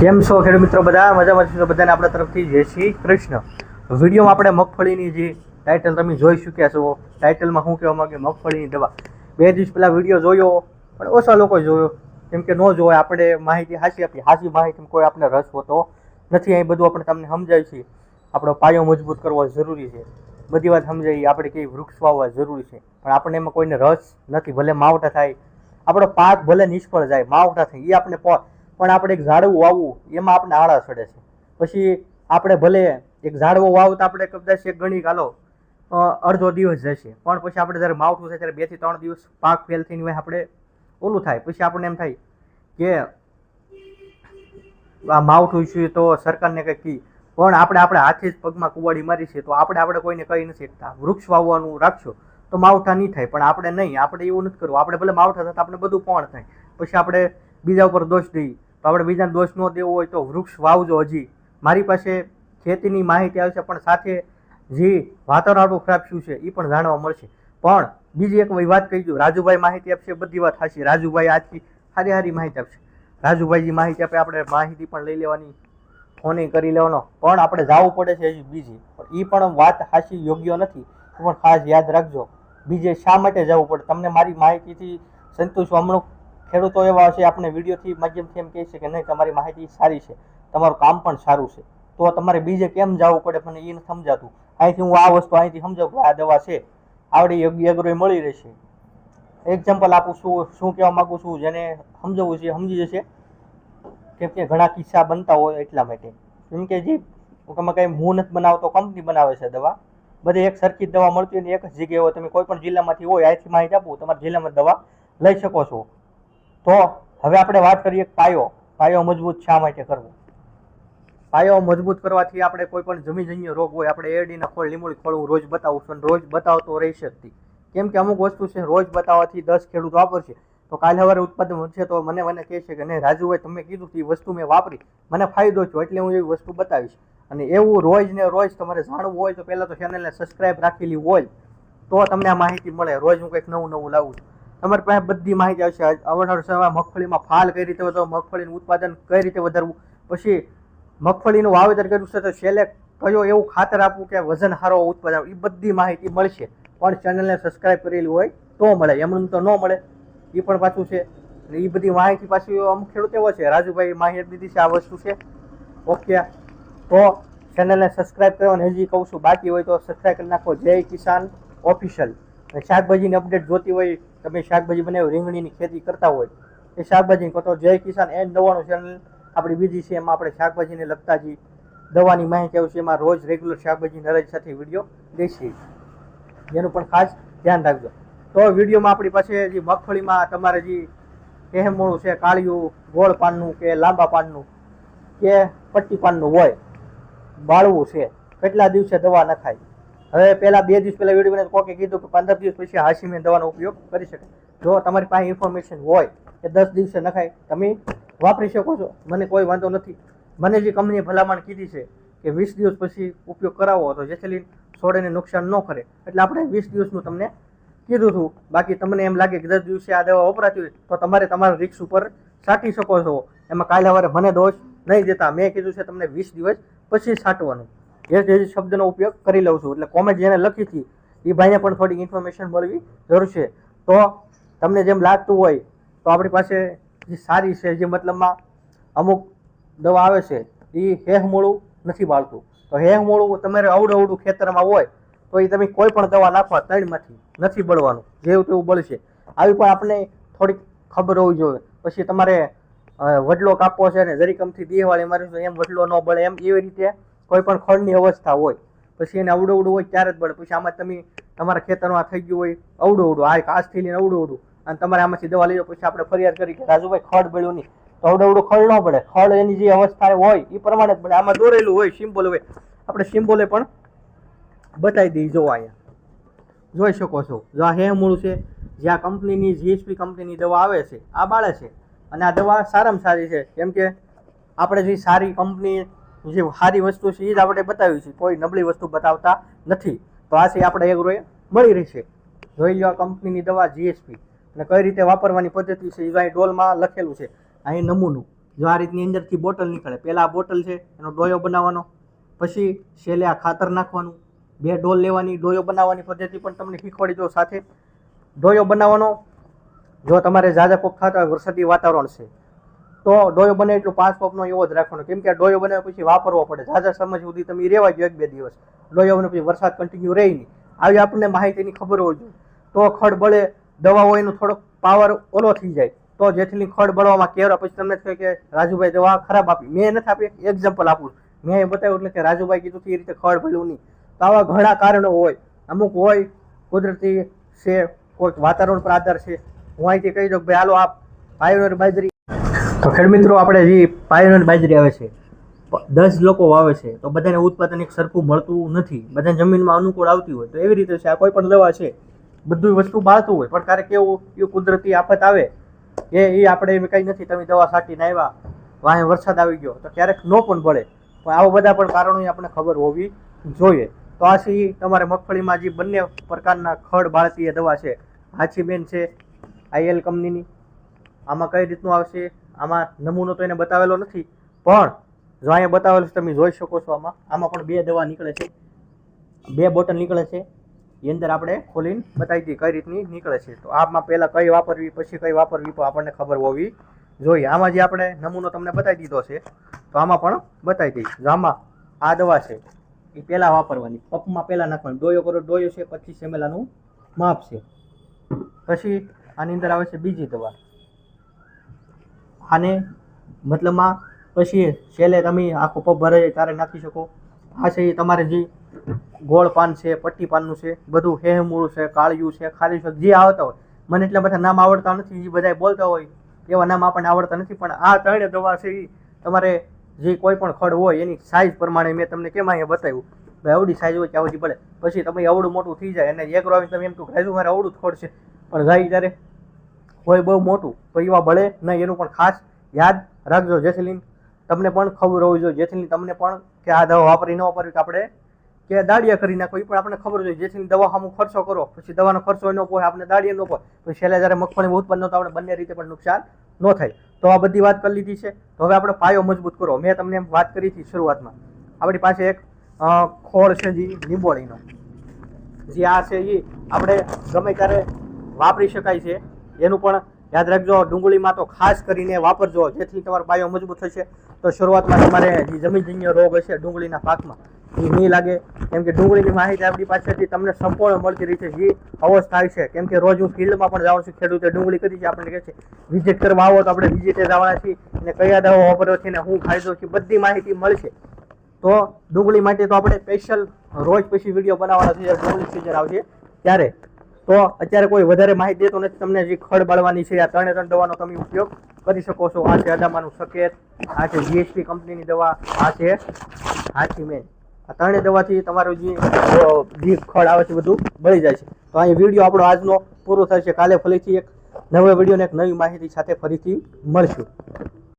કેમ છો ખેડૂત મિત્રો? બધા મજામાં છો બધાને આપણા તરફથી જય શ્રી કૃષ્ણ. વિડીયોમાં આપણે મગફળીની જે ટાઇટલ તમે જોઈ ચૂક્યા છો ટાઇટલમાં શું કહેવા માગે મગફળીની દવા. બે દિવસ પહેલાં વીડિયો જોયો, પણ ઓછા લોકો જોયો. કેમ કે ન જોવાય, આપણે માહિતી હાસી આપી હાસી માહિતી કોઈ આપણે રસ હોતો નથી. અહીં બધું આપણે તમને સમજાય છે આપણો પાયો મજબૂત કરવો જરૂરી છે. બધી વાત સમજાવી આપણે કઈ વૃક્ષ વાવવા જરૂરી છે. પણ આપણને એમાં કોઈને રસ નથી. ભલે માવઠા થાય. આપણો પાક ભલે નિષ્ફળ જાય, માવઠા થાય એ આપણે પણ આપણે એક ઝાડવું વાવવું, એમાં આપણે આળા ચડે છે. પછી આપણે ભલે એક ઝાડવો વાવતા આપણે કદાચ એક ગણી કાલો અડધો દિવસ જશે. પણ પછી આપણે જ્યારે માવઠું થાય ત્યારે બેથી ત્રણ દિવસ પાક ફેલ થઈને હોય આપણે ઓલું થાય. પછી આપણને એમ થાય કે આ માવઠું છે તો સરકારને કંઈક કી. પણ આપણે આપણે હાથે જ પગમાં કુવાડી મારી છે તો આપણે આપણે કોઈને કહી નથી શકતા. વૃક્ષ વાવવાનું રાખશો તો માવઠા નહીં થાય. પણ આપણે નહીં. આપણે એવું નથી કરવું. આપણે ભલે માવઠા થતા આપણે બધું પણ થાય. પછી આપણે બીજા ઉપર દોષ દઈએ તો આપણે બીજાને દોષ ન દેવો હોય તો વૃક્ષ વાવજો હજી. મારી પાસે ખેતીની માહિતી આવશે, પણ સાથે જે વાતાવરણ ખરાબ શું છે એ પણ જાણવા મળશે. પણ બીજી એક વાત કહી દઉં. રાજુભાઈ માહિતી આપશે, બધી વાત થશે રાજુભાઈ આજથી સારી સારી માહિતી આપશે. રાજુભાઈ માહિતી આપે, આપણે માહિતી પણ લઈ લેવાની ફોને કરી લેવાનો. પણ આપણે જવું પડે છે હજી બીજી. પણ એ પણ વાત હાસી યોગ્ય નથી. પણ ખાસ યાદ રાખજો. બીજે શા માટે જવું પડે? તમને મારી માહિતીથી સંતોષ હમણાં ખેડૂતો એવા હશે, આપણે વિડીયોથી માધ્યમથી એમ કહે છે કે નહીં તમારી માહિતી સારી છે, તમારું કામ પણ સારું છે. તો તમારે બીજે કેમ જવું પડે? મને એ નથી સમજાતું. અહીંથી હું આ વસ્તુ અહીંથી સમજાવું કે આ દવા છે. આવડી યોગ્ય એગ્રોય મળી રહેશે. એક્ઝામ્પલ આપું છું, શું કહેવા માગું છું, જેને સમજવું છે સમજી જશે. કેમ કે ઘણા કિસ્સા બનતા હોય એટલા માટે. કેમ કે જે તમે કંઈ હું નથી બનાવતો, કંપની બનાવે છે દવા. બધી એક સરખી દવા મળતી હોય ને એક જ જગ્યાએ હોય. તમે કોઈ પણ જિલ્લામાંથી હોય, અહીંથી માહિતી આપું, તમારા જિલ્લામાં દવા લઈ શકો છો. તો હવે આપણે વાત કરીએ પાયો. પાયો મજબૂત શા માટે કરવો? પાયો મજબૂત કરવાથી આપણે કોઈ પણ જમીજન્ય રોગ હોય, આપણે એરડીના ખોળ લીમોળી ખોળ હું રોજ બતાવું છું રોજ બતાવતો રહી શકતી કેમ કે અમુક વસ્તુ છે, રોજ બતાવવાથી દસ ખેડૂત વાપરશે. તો કાલે સવારે ઉત્પાદન વધશે તો મને મને કહે છે કે નહીં, રાજુભાઈ, તમે કીધું એ વસ્તુ મેં વાપરી. મને ફાયદો થયો એટલે હું એવી વસ્તુ બતાવીશ. અને એવું રોજ ને રોજ તમારે જાણવું હોય તો પહેલાં તો ચેનલને સબસ્ક્રાઈબ રાખેલી હોય. તો તમને આ માહિતી મળે. રોજ હું કંઈક નવું નવું લાવું છું. તમારી પાસે બધી માહિતી આવશે. અવનર સમયમાં મગફળીમાં ફાલ કઈ રીતે વધો, મગફળીનું ઉત્પાદન કઈ રીતે વધારવું? પછી મગફળીનું વાવેતર કર્યું છે તો છેલ્લે કયો એવું ખાતર આપવું કે વજન હારો ઉત્પાદન એ બધી માહિતી મળશે. પણ ચેનલને સબસ્ક્રાઈબ કરેલી હોય તો મળે, એમનું તો ન મળે એ પણ પાછું છે. એ બધી માહિતી પાછી અમુક ખેડૂત એવો છે. રાજુભાઈ માહિતી દીધી છે, આ વસ્તુ છે. ઓકે. તો ચેનલને સબસ્ક્રાઈબ કરવાની હજી કહું છું, બાકી હોય તો સબસ્ક્રાઈબ કરી નાખો. જય કિસાન ઓફિશિયલ. શાકભાજીની અપડેટ જોતી હોય, તમે શાકભાજી બનાવી, રીંગણીની ખેતી કરતા હોય, એ શાકભાજી કહો જય કિસાન એ નવાનું ચેનલ આપણી બીજી છે, એમાં આપણે શાકભાજીને લગતા જે દવાની માહિતી આવશે. એમાં રોજ રેગ્યુલર શાકભાજી નરેજ સાથે વીડિયો દેશે જેનું પણ ખાસ ધ્યાન રાખજો. તો વિડીયોમાં આપણી પાસે જે મગફળીમાં તમારે જે કહેમોળું છે, કાળિયું, ગોળ પાનનું કે લાંબા પાનનું કે પટ્ટી પાનનું હોય, બાળવું છે, કેટલા દિવસે દવા નખાય? હવે પહેલા બે દિવસ પહેલા વીડિયો બનાવી કોકે કીધું કે પંદર દિવસ પછી હાશીમે દવાનો ઉપયોગ કરી શકે. જો તમારી પાસે ઇન્ફોર્મેશન હોય કે દસ દિવસે નખાય, તમે વાપરી શકો છો. મને કોઈ વાંધો નથી. મને જે કંપનીએ ભલામણ કીધી છે કે વીસ દિવસ પછી ઉપયોગ કરાવો, તો જેથી છોડને નુકસાન ન કરે. એટલે આપણે વીસ દિવસનું તમને કીધું હતું. બાકી તમને એમ લાગે કે દસ દિવસે આ દવા વપરાતી હોય, તો તમારે તમારા રિક્સ ઉપર છાંટી શકો છો. એમાં કાલે સવારે મને દોષ નહીં દેતા. મેં કીધું છે તમને વીસ દિવસ પછી છાંટવાનું એ જ શબ્દનો ઉપયોગ કરી લઉં છું. એટલે કોમેન્ટ જેને લખી હતી એ ભાઈને પણ થોડી ઇન્ફોર્મેશન મળવી જરૂર છે. તો તમને જેમ લાગતું હોય, તો આપણી પાસે જે સારી છે, જે મતલબમાં અમુક દવા આવે છે એ હેહમોળું નથી બાળતું તો હેહમોળું તમારે અવડું અવડું ખેતરમાં હોય, તો એ તમે કોઈ પણ દવા નાખવા તળમાંથી નથી બળવાનું. જેવું તેવું બળશે આવી પણ આપણે થોડીક ખબર હોવી જોઈએ. પછી તમારે વડલો કાપવો છે ને જરીકમથી દેવાળી મારી એમ વડલો ન બળે એમ એવી રીતે કોઈ પણ ખળની અવસ્થા હોય, પછી એને અવડું અવડું હોય ત્યારે જ બળે. પછી આમાં તમે, તમારા ખેતરમાં થઈ ગયું હોય, અવડું અવડું, આ કાચથી લઈને અવડું અવડું. અને તમારે આમાંથી દવા જાઓ પછી આપણે ફરિયાદ કરી કે રાજુભાઈ ખડ બળ્યું નહીં. તો અવડું અવડું ખડ ન પડે ખડ એની જે અવસ્થા હોય એ પ્રમાણે જ પડે આમાં દોરેલું હોય, સિમ્બોલ હોય. આપણે સિમ્બોલે પણ બતાવી દઈએ. જો અહીંયા. જોઈ શકો છો. જો આ હેમૂળ છે, જે આ કંપનીની જીએસપી કંપનીની દવા આવે છે, આ બાળે છે. અને આ દવા સારામાં સારી છે. કેમ કે આપણે જે સારી કંપની જે સારી વસ્તુ છે એ જ આપણે બતાવી છે. કોઈ નબળી વસ્તુ બતાવતા નથી. તો આ છે આપણે રોય મળી રહેશે. જોઈ લો કંપનીની દવા જીએસપી અને કઈ રીતે વાપરવાની પદ્ધતિ છે એ અહીં ડોલમાં લખેલું છે. અહીં નમૂનું. જો આ રીતની અંદરથી બોટલ નીકળે. પહેલાં બોટલ છે, એનો ડોયો બનાવવાનો. પછી છેલ્લે આ ખાતર નાખવાનું. બે ડોલ લેવાની, ડોયો બનાવવાની પદ્ધતિ પણ તમને શીખવાડી દો સાથે. ડોયો બનાવવાનો. જો તમારે ઝાઝા પોપ ખાતા વરસાદી વાતાવરણ છે. તો ડોયો બને એટલું પાંચ પપનો એવો જ રાખવાનો. કેમ કે ડોયો બને પછી વાપરવો પડે. ઝાઝા સમય સુધી તમે રહેવા જોઈએ એક બે દિવસ. ડોયો બને પછી વરસાદ કન્ટિન્યુ રહે નહીં. આવી આપણને માહિતીની ખબર હોવી જોઈએ. તો ખડ દવા હોય એનો થોડોક પાવર ઓલો થઈ જાય. તો જેથી ખડ બળવામાં કેવરા પછી તમને કહે કે રાજુભાઈ દવા ખરાબ આપી. મેં નથી આપી એક્ઝામ્પલ આપું. મેં એ બતાવ્યું એટલે કે રાજુભાઈ કીધું કે એ રીતે ખડ ભળ્યું નહીં. તો આવા ઘણા કારણો હોય. અમુક હોય કુદરતી છે, કોઈક વાતાવરણ પર આધાર છે. હું અહીંથી કહી દઉં કે ભાઈ, હાલો, આપ પાયોનર બાજરી તો ખેડ મિત્રો, આપણે જે પાયોનર બાજરી આવે છે, દસ લોકો વાવે છે, તો બધાને ઉત્પાદન એક સરખું મળતું નથી. બધાને જમીનમાં અનુકૂળ આવતી હોય. તો એવી રીતે છે, આ કોઈ પણ દવા છે બધું વસ્તુ બાળતું હોય. પણ ક્યારેક કેવું, એ કુદરતી આફત આવે, એ એ આપણે એમ કંઈ નથી, તમે દવા છાંટીને આવ્યા, વાહે વરસાદ આવી ગયો, તો ક્યારેક ન પણ પડે. પણ આવા બધા પણ કારણોની આપણે ખબર હોવી જોઈએ. તો આ છે તમારે મગફળીમાં જે બંને પ્રકારના ખડ બાળતી એ દવા છે. હાચીબેન છે આઈએલ કંપનીની. આમાં કઈ રીતનું આવશે? આમાં નમૂનો તો એને બતાવેલો નથી, પણ જો અહીંયા બતાવેલું છે, તમે જોઈ શકો છો આમાં. આમાં પણ બે દવા નીકળે છે. બે બોટલ નીકળે છે. એ અંદર આપણે ખોલીને બતાવી દઈએ કઈ રીતની નીકળે છે. તો આમાં પહેલાં કઈ વાપરવી, પછી કઈ વાપરવી, પણ આપણને ખબર હોવી જોઈએ. આમાં જે આપણે નમૂનો તમને બતાવી દીધો છે, તો આમાં પણ બતાવી દઈશ. જો આમાં આ દવા છે એ પહેલાં વાપરવાની. કપમાં પહેલાં નાખવાની. ડોયો કરો, ડોયો છે પચીસ એમએલનું માપ છે. પછી આની અંદર આવે છે બીજી દવા. આને મતલબમાં પછી છેલ્લે તમે આખો પગ ભરાઈ ત્યારે નાખી શકો. આ છે એ તમારે જે ગોળ પાન છે, પટ્ટી પાનનું છે, બધું હેહમૂળું છે, કાળિયું છે, ખાલી છે, જે આવતા હોય. મને એટલા બધા નામ આવડતા નથી, જે બધા બોલતા હોય, એવા નામ આપણને આવડતા નથી, પણ આ ત્રણે દવા છે એ તમારે જે કોઈ પણ ખડ હોય, એની સાઇઝ પ્રમાણે મેં તમને કેમ અહીંયા બતાવ્યું. ભાઈ, આવડી સાઇઝ હોય ત્યાં સુધી પડે. પછી તમે અવડું મોટું થઈ જાય અને એક રોવી તમે એમ કહો કે મારે અવડું ખડ છે. પણ જાય ત્યારે હોય બહુ મોટું. તો એવા બળે નહીં, એનું પણ ખાસ યાદ રાખજો જેથી તમને પણ ખબર હોવી જોઈએ. જેથી તમને પણ કે આ દવા વાપરી ન વાપરવી કે આપણે કે દાડિયા કરી નાખો એ પણ આપણને ખબર જોઈએ. જેથી દવા સામું ખર્ચો કરો, પછી દવાનો ખર્ચો ન પોય આપણે દાડિયા ન પોય પછી છેલ્લે જ્યારે મગફળી ઉત્પન્ન તો આપણે બંને રીતે પણ નુકસાન ન થાય. તો આ બધી વાત કરી લીધી છે. તો હવે આપણે પાયો મજબૂત કરો. મેં તમને વાત કરી હતી શરૂઆતમાં. આપણી પાસે એક ખોળ છે જે લીંબોળીનો જે આ છે એ આપણે ગમે ત્યારે વાપરી શકાય છે. એનું પણ યાદ રાખજો, ડુંગળીમાં તો ખાસ કરીને વાપરજો, જેથી તમારો પાયો મજબૂત થશે. તો શરૂઆતમાં તમારે જે જમીનજન્ય રોગ હશે, ડુંગળીના પાકમાં, એ નહીં લાગે. કેમ કે ડુંગળીની માહિતી આપણી પાસેથી તમને સંપૂર્ણ મળતી રહી છે, જે અવસ્થા છે કેમ કે રોજ હું ફિલ્ડમાં પણ જાઉં છું, ખેડૂતે ડુંગળી કરી છે આપણને કહે છે વિઝિટ કરવા આવો તો આપણે વિઝિટે જવાના છીએ. અને કયા દવા વાપરો છે ને હું ફાયદો છે, બધી માહિતી મળશે. તો ડુંગળી માટે તો આપણે સ્પેશિયલ રોજ પછી વીડિયો બનાવવાના છે ડુંગળી સિઝન આવશે, ત્યારે તો અત્યારે કોઈ વધારે માહિતી દેતો નથી. તમને જે ખડ બાળવાની છે, આ ત્રણે ત્રણ દવાનો તમે ઉપયોગ કરી શકો છો. આ છે અદામાનું સકેત, આ છે જીએસટી કંપનીની દવા, આ છે હાથી મેન આ ત્રણે દવાથી તમારું જે જે ખડ આવે છે બધું બળી જાય છે. તો અહીં વીડિયો આપણો આજનો પૂરો થશે કાલે ફરીથી એક નવો વીડિયો ને એક નવી માહિતી સાથે ફરીથી મળશું.